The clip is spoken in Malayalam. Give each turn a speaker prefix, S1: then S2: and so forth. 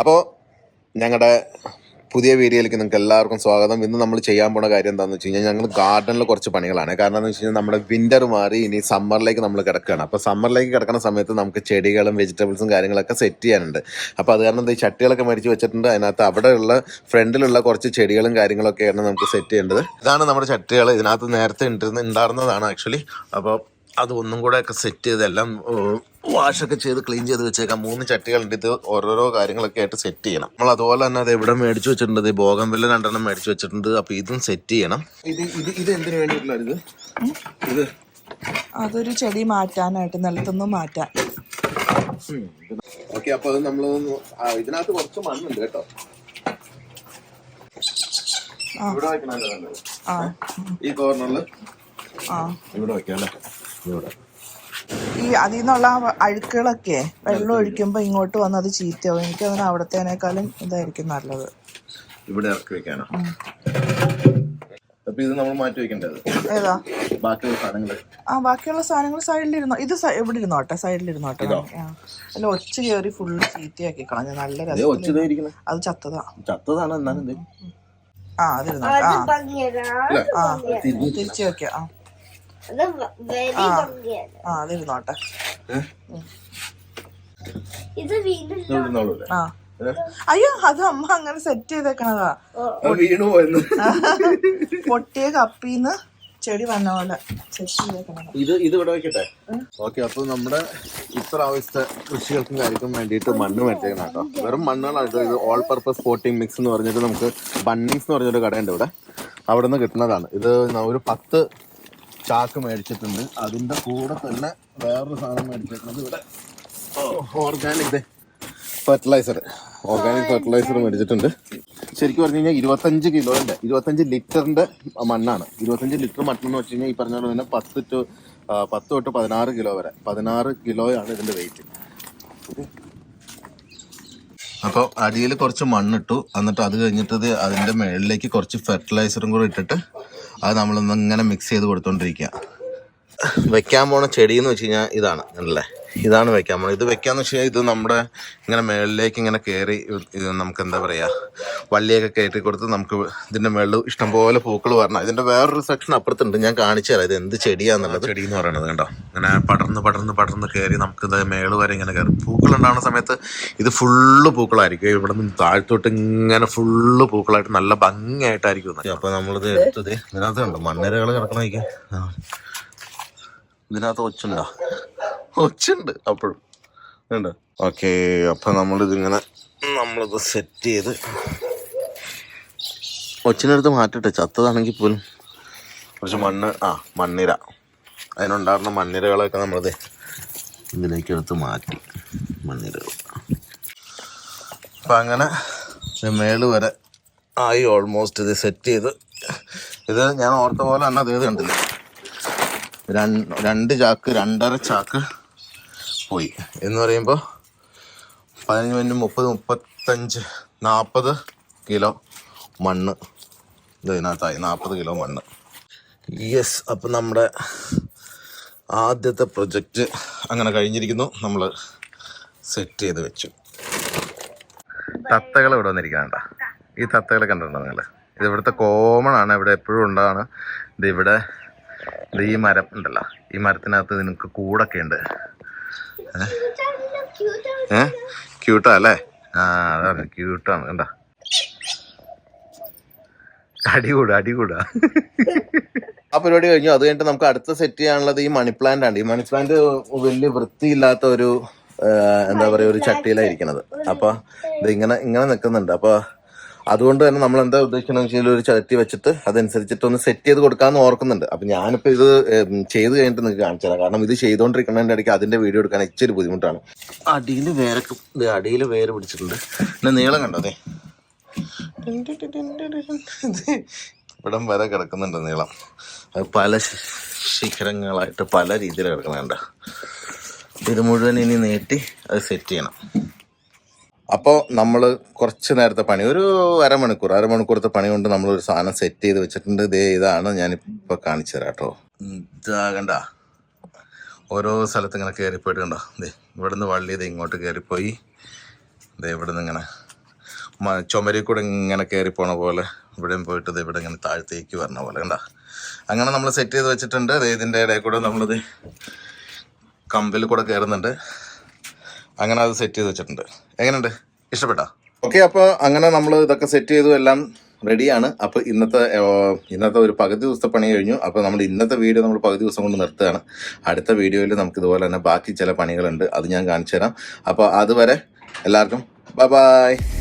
S1: അപ്പോൾ ഞങ്ങളുടെ പുതിയ വീഡിയോയിലേക്ക് നിങ്ങൾക്ക് എല്ലാവർക്കും സ്വാഗതം. ഇന്ന് നമ്മൾ ചെയ്യാൻ പോണ കാര്യം എന്താണെന്ന് വെച്ച് കഴിഞ്ഞാൽ ഞങ്ങൾ ഗാർഡനിൽ കുറച്ച് പണികളാണ്. കാരണം എന്ന് വെച്ച് കഴിഞ്ഞാൽ നമ്മുടെ വിന്റർ മാറി ഇനി സമ്മറിലേക്ക് നമ്മൾ കിടക്കുകയാണ് അപ്പോൾ സമ്മറിലേക്ക് കിടക്കുന്ന സമയത്ത് നമുക്ക് ചെടികളും വെജിറ്റബിൾസും കാര്യങ്ങളൊക്കെ സെറ്റ് ചെയ്യാനുണ്ട്. അപ്പോൾ അത് കാരണം ഈ ചട്ടികളൊക്കെ മേടിച്ച് വെച്ചിട്ടുണ്ട്. അതിനകത്ത് അവിടെയുള്ള ഫ്രണ്ടിലുള്ള കുറച്ച് ചെടികളും കാര്യങ്ങളൊക്കെയാണ് നമുക്ക് സെറ്റ് ചെയ്യേണ്ടത്. ഇതാണ് നമ്മുടെ ചട്ടികൾ ഇതിനകത്ത് നേരത്തെ ഉണ്ടായിരുന്ന ഉണ്ടായിരുന്നതാണ് ആക്ച്വലി അപ്പോൾ അത് ഒന്നും സെറ്റ് ചെയ്ത് എല്ലാം വാഷൊക്കെ ചെയ്ത് ക്ലീൻ ചെയ്ത് വെച്ചേക്കാം. മൂന്ന് ചട്ടികളുണ്ട് ഇത് ഓരോരോ കാര്യങ്ങളൊക്കെ ആയിട്ട് സെറ്റ് ചെയ്യണം. നമ്മൾ അതുപോലെ തന്നെ അത് എവിടെ മേടിച്ചു വെച്ചിട്ടുണ്ട്? ബോഗം വില്ല രണ്ടെണ്ണം മേടിച്ചു വെച്ചിട്ടുണ്ട്. അപ്പൊ ഇതും സെറ്റ് ചെയ്യണം. ഇത് ഇത് ഇത് എന്തിനു വേണ്ടിയിട്ടുള്ള ഇത്? ഇത്.
S2: അതൊരു ചെടി മാറ്റാനായിട്ട് നിലത്തുനിന്ന് മാറ്റാൻ.
S1: ഓക്കെ അപ്പൊ അത് നമ്മൾ ഇതിനകത്ത് കുറച്ച് മണ്ണുണ്ട് കേട്ടോ. ഇവിടെ വെക്കണല്ലോ ഈ കോർണറിൽ
S2: ആ.
S1: ഇവിടെ വെക്കാം അല്ലേ? ഇവിടെ.
S2: ഈ അതിൽ നിന്നുള്ള അഴുക്കുകളൊക്കെ വെള്ളം ഒഴിക്കുമ്പോൾ ഇങ്ങോട്ട് വന്ന് അത് ചീത്തയാവും. എനിക്ക് അതിന് അവിടത്തേനേക്കാളും ഇതായിരിക്കും നല്ലത്.
S1: ഇവിടെ ഇറക്കി വെക്കാനോ? അപ്പൊ ഇത് നമ്മൾ മാറ്റി വെക്കേണ്ടത്.
S2: ഏതാ?
S1: ബാക്കിയുള്ള സാധനങ്ങൾ
S2: ആ ബാക്കിയുള്ള സാധനങ്ങൾ സൈഡിലിരുന്നോ? ഇത് എവിടെ ഇവിടെ ഇരുന്നോട്ടെ സൈഡിലിരുന്നോട്ടെ അല്ല ഒച്ച കയറി ഫുള്ള് ചീത്തയാക്കി കളഞ്ഞ. നല്ല രസം അത് ചത്തതാ.
S1: ചത്തതാണ് എന്നാലും
S2: ആ അതിരുന്നോട്ടെ? ആ. തിരിച്ചു വെക്കാം. ആ. ആ. അതിരുന്നോട്ടെ. അയ്യോ അത് അമ്മ അങ്ങനെ സെറ്റ് ചെയ്തേക്കണതാ.
S1: വീണു പോയെന്ന്.
S2: പൊട്ടിയ കപ്പിന്ന് ചെടി വന്ന പോലെ സെറ്റ് ചെയ്തേക്കണതാ.
S1: ഇത് ഇത് ഇവിടെ വെക്കട്ടെ? ഓക്കെ അപ്പൊ നമ്മുടെ ഇത്ര ആവശ്യത്തെ കൃഷികൾക്കും കാര്യക്കും വേണ്ടിയിട്ട് മണ്ണ് മേടിച്ചേക്കണം കേട്ടോ. വെറും മണ്ണുകളാണ് ഇത്? ഓൾ പർപ്പസ് പോട്ടിംഗ് മിക്സ് എന്ന് പറഞ്ഞിട്ട് നമുക്ക് ബണ്ണിങ്സ് എന്ന് പറഞ്ഞൊരു കടയുണ്ട് ഇവിടെ. അവിടെ നിന്ന് കിട്ടുന്നതാണ്. ഇത് ഒരു പത്ത് ചാക്ക് മേടിച്ചിട്ടുണ്ട്. അതിന്റെ കൂടെ തന്നെ വേറൊരു സാധനം മേടിച്ചിട്ടുണ്ട്. ഇവിടെ ഓർഗാനിക് ഫെർട്ടിലൈസർ ഓർഗാനിക് ഫെർട്ടിലൈസർ മേടിച്ചിട്ടുണ്ട്. ശരിക്കും പറഞ്ഞു കഴിഞ്ഞാൽ ഇരുപത്തഞ്ച് കിലോന്റെ ഇരുപത്തഞ്ച് ലിറ്ററിന്റെ മണ്ണാണ്. ഇരുപത്തഞ്ച് ലിറ്റർ മണ്ണെന്ന് വെച്ച് കഴിഞ്ഞാൽ ഈ പറഞ്ഞ പോലെ തന്നെ പത്ത് ടു പത്ത് തൊട്ട് പതിനാറ് കിലോ വരെ. പതിനാറ് കിലോയാണ് ഇതിന്റെ വെയിറ്റ് അപ്പോൾ അടിയിൽ കുറച്ച് മണ്ണിട്ടു. എന്നിട്ട് അത് കഴിഞ്ഞിട്ട് അതിന്റെ അതിന്റെ മുകളിലേക്ക് കുറച്ച് ഫെർട്ടിലൈസറും കൂടെ ഇട്ടിട്ട് അത് നമ്മളൊന്ന് ഇങ്ങനെ മിക്സ് ചെയ്ത് കൊടുത്തോണ്ടിരിക്കുക വെക്കാൻ പോണ ചെടി എന്ന് വെച്ച് കഴിഞ്ഞാൽ ഇതാണ് അല്ലേ ഇതാണ് വെക്കാൻ പോണത്. ഇത് വെക്കാന്ന് വെച്ച് കഴിഞ്ഞാൽ ഇത് നമ്മുടെ ഇങ്ങനെ മേളിലേക്ക് ഇങ്ങനെ കയറി ഇത് നമുക്ക് എന്താ പറയാ വള്ളിയൊക്കെ കയറ്റി കൊടുത്ത് നമുക്ക് ഇതിന്റെ മേളിൽ ഇഷ്ടംപോലെ പൂക്കൾ വരണം. ഇതിന്റെ വേറൊരു സെക്ഷൻ അപ്പുറത്തുണ്ട്. ഞാൻ കാണിച്ചു തരാം. ഇത് എന്ത് ചെടിയാന്നുള്ളത്. ചെടി എന്ന് പറയുന്നത് കണ്ടോ? ഇങ്ങനെ പടർന്ന് പടർന്ന് പടർന്ന് കയറി നമുക്ക് ഇത് മേൾ വരെ ഇങ്ങനെ കയറും പൂക്കൾ ഉണ്ടാവുന്ന സമയത്ത് ഇത് ഫുള്ള് പൂക്കളായിരിക്കും. ഇവിടെ നിന്ന് താഴ്ത്തോട്ട് ഇങ്ങനെ ഫുള്ള് പൂക്കളായിട്ട് നല്ല ഭംഗിയായിട്ടായിരിക്കും അപ്പൊ നമ്മളിത് എടുത്തത് ഇതിനകത്ത് കണ്ടോ? മണ്ണിരകൾ കിടക്കണേക്ക് ആ. ഇതിനകത്ത് ഒച്ചുണ്ടോ ഒച്ചുണ്ട് അപ്പോഴും. ഉണ്ട് ഓക്കെ അപ്പൊ നമ്മളിതിങ്ങനെ നമ്മളിത് സെറ്റ് ചെയ്ത് ഒച്ചിനടുത്ത് മാറ്റട്ടെ ചത്തതാണെങ്കിൽ പോലും. കുറച്ച് മണ്ണ് ആ മണ്ണിര. അതിനുണ്ടായിരുന്ന മണ്ണിരകളൊക്കെ നമ്മളിത് ഇതിലേക്ക് എടുത്ത് മാറ്റി മണ്ണിരകൾ. അപ്പം അങ്ങനെ മേൾ വരെ ആയി ഓൾമോസ്റ്റ് ഇത് സെറ്റ് ചെയ്ത് ഇത് ഞാൻ ഓർത്ത പോലെ തന്നെ അത് ഇത് കണ്ടില്ല? രണ്ട് ചാക്ക് രണ്ടര ചാക്ക് പോയി. എന്ന് പറയുമ്പോൾ പതിനഞ്ച് മിനിറ്റ് മുപ്പത് മുപ്പത്തഞ്ച് നാൽപ്പത് കിലോ മണ്ണ്. ഇത് ഇതിനകത്തായി നാൽപ്പത് കിലോ മണ്ണ്. യെസ് അപ്പം നമ്മുടെ ആദ്യത്തെ പ്രൊജക്റ്റ് അങ്ങനെ കഴിഞ്ഞിരിക്കുന്നു. നമ്മൾ സെറ്റ് ചെയ്ത് വെച്ചു. തത്തകൾ ഇവിടെ വന്നിരിക്കാനുണ്ട ഈ തത്തകളെ കണ്ടിട്ടുണ്ടോ നിങ്ങൾ ഇത് ഇവിടുത്തെ കോമൺ ആണ്. ഇവിടെ എപ്പോഴും ഉണ്ടാണ് ഇത് ഇവിടെ ഇത് ഈ മരം ഉണ്ടല്ലോ. ഈ മരത്തിനകത്ത് നിനക്ക് കൂടൊക്കെ ഉണ്ട്. ഏ? ക്യൂട്ടാ അല്ലേ ആ അതാണ്. ക്യൂട്ടാണ്. കണ്ടാ? അടി കൂടാ അടികൂടാ അടികൂടാ ആ പരിപാടി കഴിഞ്ഞു. അത് കഴിഞ്ഞിട്ട് നമുക്ക് അടുത്ത സെറ്റ് ചെയ്യാനുള്ളത് ഈ മണി പ്ലാന്റ് ആണ്. ഈ മണി പ്ലാന്റ് വലിയ വൃത്തിയില്ലാത്ത ഒരു എന്താ പറയാ ഒരു ചട്ടിയിലായിരിക്കണത് അപ്പൊ ഇത് ഇങ്ങനെ ഇങ്ങനെ നിൽക്കുന്നുണ്ട്. അപ്പൊ അതുകൊണ്ട് തന്നെ നമ്മൾ എന്താ ഉദ്ദേശിക്കുന്നത് വെച്ചാൽ ഒരു ചട്ടി വെച്ചിട്ട് അതനുസരിച്ചിട്ട് ഒന്ന് സെറ്റ് ചെയ്ത് കൊടുക്കാമെന്ന് ഓർക്കുന്നുണ്ട്. അപ്പൊ ഞാനിപ്പോ ഇത് ചെയ്ത് കഴിഞ്ഞിട്ട് നിങ്ങൾക്ക് കാണിച്ചു തരാം കാരണം ഇത് ചെയ്തുകൊണ്ടിരിക്കുന്നതിന്റെ ഇടയ്ക്ക് അതിന്റെ വീഡിയോ എടുക്കാൻ ഇച്ചിരി ബുദ്ധിമുട്ടാണ്. അടിയിൽ വേരൊക്കെ അടിയിൽ വേറെ പിടിച്ചിട്ടുണ്ട്. പിന്നെ നീളം കണ്ടോ? ഇവിടം വരെ കിടക്കുന്നുണ്ട് നീളം. അത് പല ശിഖരങ്ങളായിട്ട് പല രീതിയിൽ കിടക്കുന്നുണ്ട്. ഇത് മുഴുവൻ ഇനി നീട്ടി അത് സെറ്റ് ചെയ്യണം. അപ്പോൾ നമ്മൾ കുറച്ച് നേരത്തെ പണി ഒരു അരമണിക്കൂർ അരമണിക്കൂറത്തെ പണി കൊണ്ട് നമ്മൾ ഒരു സാധനം സെറ്റ് ചെയ്ത് വെച്ചിട്ടുണ്ട്. ദേ ഇതാണ് ഞാനിപ്പോൾ കാണിച്ചു തരാം കേട്ടോ ഇതാകണ്ട ഓരോ സ്ഥലത്ത് ഇങ്ങനെ കയറിപ്പോയിട്ട് കണ്ടോ? ദേ ഇവിടുന്ന് വള്ളി ഇത് ഇങ്ങോട്ട് കയറിപ്പോയി ദേ ഇവിടുന്ന് ഇങ്ങനെ ചുമരിൽ കൂടെ ഇങ്ങനെ കയറി പോണ പോലെ ഇവിടെയും പോയിട്ട് ഇത് ഇവിടെ ഇങ്ങനെ താഴത്തേക്ക് വരണ പോലെ കണ്ട? അങ്ങനെ നമ്മൾ സെറ്റ് ചെയ്ത് വെച്ചിട്ടുണ്ട്. ദേ ഇതിന്റെ ഇടയിൽ കൂടെ നമ്മളിത് കമ്പിൽ കൂടെ കയറുന്നുണ്ട് അങ്ങനെ അത് സെറ്റ് ചെയ്ത് വെച്ചിട്ടുണ്ട്. എങ്ങനെയുണ്ട്? ഇഷ്ടപ്പെട്ടോ? ഓക്കെ അപ്പോൾ അങ്ങനെ നമ്മൾ ഇതൊക്കെ സെറ്റ് ചെയ്തു എല്ലാം റെഡിയാണ് അപ്പോൾ ഇന്നത്തെ ഇന്നത്തെ ഒരു പകുതി ദിവസത്തെ പണി കഴിഞ്ഞു. അപ്പോൾ നമ്മൾ ഇന്നത്തെ വീഡിയോ നമ്മൾ പകുതി ദിവസം കൊണ്ട് നിർത്തുകയാണ്. അടുത്ത വീഡിയോയിൽ നമുക്ക് ഇതുപോലെ തന്നെ ബാക്കി ചില പണികളുണ്ട്. അത് ഞാൻ കാണിച്ചു തരാം അപ്പോൾ അതുവരെ എല്ലാവർക്കും ബൈ ബൈ